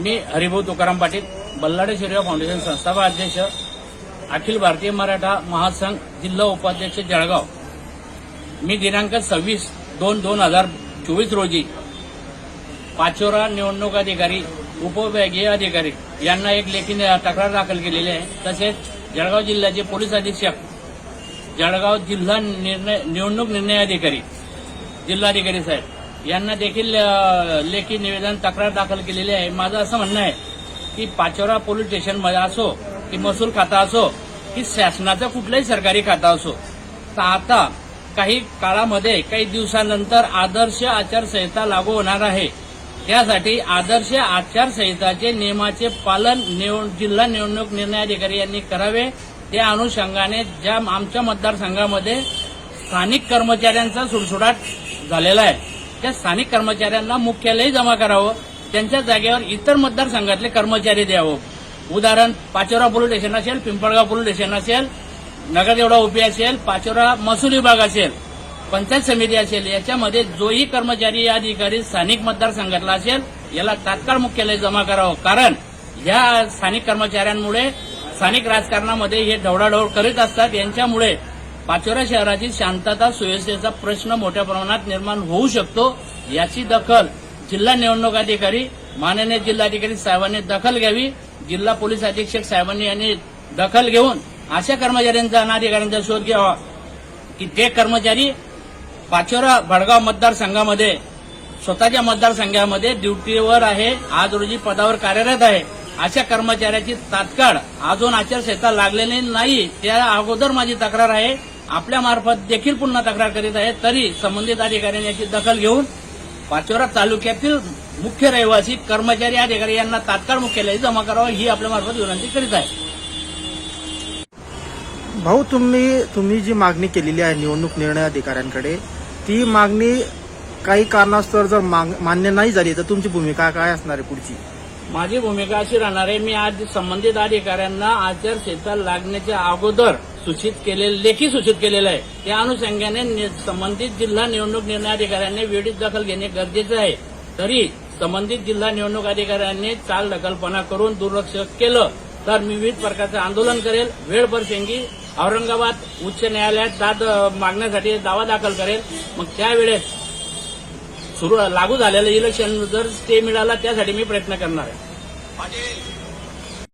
मी हरिभाऊ तुकाराम पाटील बल्लाडे शरीर फाउंडेशन संस्थापक अध्यक्ष अखिल भारतीय मराठा महासंघ जिल्हा उपाध्यक्ष जळगाव. मी दिनांक सव्वीस दोन दोन हजार चोवीस रोजी पाचोरा निवडणूक अधिकारी उपविभागीय अधिकारी यांना एक लेखी तक्रार दाखल केलेली आहे. तसेच जळगाव जिल्ह्याचे पोलीस अधीक्षक जळगाव जिल्हा निर्णय निवडणूक निर्णय अधिकारी जिल्हाधिकारी साहेब यांना देखील लेखी निवेदन तक्रार दाखल केलेली आहे. माझं असं म्हणणं आहे की पाचोरा पोलीस स्टेशनमध्ये असो की महसूल खाता असो की शासनाचं कुठलंही सरकारी खाता असो तर आता काही काळामध्ये काही दिवसानंतर आदर्श आचारसंहिता लागू होणार आहे. त्यासाठी आदर्श आचारसंहिताचे नियमाचे पालन जिल्हा निवडणूक निर्णय अधिकारी यांनी करावे. त्या अनुषंगाने ज्या आमच्या मतदारसंघामध्ये स्थानिक कर्मचाऱ्यांचा सुडसुडाट झालेला आहे. त्या स्थानिक कर्मचाऱ्यांना मुख्यालय जमा करावं त्यांच्या जागेवर इतर मतदारसंघातले कर्मचारी द्यावं. उदाहरण पाचोरा पोलीस स्टेशन असेल पिंपळगाव पोलीस स्टेशन असेल नगरदेवडा ओपी असेल पाचोरा महसूल विभाग असेल पंचायत समिती असेल याच्यामध्ये जोही कर्मचारी या अधिकारी स्थानिक मतदारसंघातला असेल याला तात्काळ मुख्यालय जमा करावं. कारण या स्थानिक कर्मचाऱ्यांमुळे स्थानिक राजकारणामध्ये हे ढवळाढवळ करीत असतात यांच्यामुळे पाचोरा शहराची शांतता सुव्यवस्थेचा प्रश्न मोठ्या प्रमाणात निर्माण होऊ शकतो याची दखल जिल्हा निवडणूक अधिकारी माननीय जिल्हाधिकारी साहेबांनी दखल घ्यावी जिल्हा पोलीस अधीक्षक साहेबांनी यांनी दखल घेऊन अशा कर्मचाऱ्यांचा अनाधिकाऱ्यांचा अधिकाऱ्यांचा शोध घ्यावा. की ते कर्मचारी पाचोरा भडगाव मतदारसंघामध्ये स्वतःच्या मतदारसंघामध्ये ड्युटीवर आहे आज रोजी पदावर कार्यरत आहे. अशा कर्मचाऱ्याची तात्काळ अजून आचारसंहिता लागलेली नाही त्या अगोदर माझी तक्रार आहे. आपल्या मार्फत देखील पुन्हा तक्रार करीत आहे तरी संबंधित अधिकाऱ्यांनी याची दखल घेऊन पाचोरा तालुक्यातील मुख्य रहिवासी कर्मचारी अधिकारी यांना तात्काळ मुख्यालय जमा करावं ही आपल्या मार्फत विनंती करीत आहे. भाऊ तुम्ही तुम्ही जी मागणी केलेली आहे निवडणूक निर्णय अधिकाऱ्यांकडे ती मागणी काही कारणास्तव जर मान्य नाही झाली तर तुमची भूमिका काय असणार आहे पुढची? माझी भूमिका अशी राहणार आहे मी आज संबंधित अधिकाऱ्यांना आचारसंहिता लागण्याच्या अगोदर सूचित केलेले लेखी सूचित केलेलं आहे. त्या अनुषंगाने नि- संबंधित जिल्हा निवडणूक निर्णय अधिकाऱ्यांनी वेळीच दखल घेणे गरजेचे आहे. तरी संबंधित जिल्हा निवडणूक अधिकाऱ्यांनी चाल दखलपणा करून दुर्लक्ष केलं तर मी विविध प्रकारचं आंदोलन करेल. वेळ प्रसंगी औरंगाबाद उच्च न्यायालयात दाद मागण्यासाठी दावा दाखल करेल. मग त्यावेळेस सुरू लागू झालेलं इलेक्शन जर स्टे मिळाला त्यासाठी मी प्रयत्न करणार आहे. माझे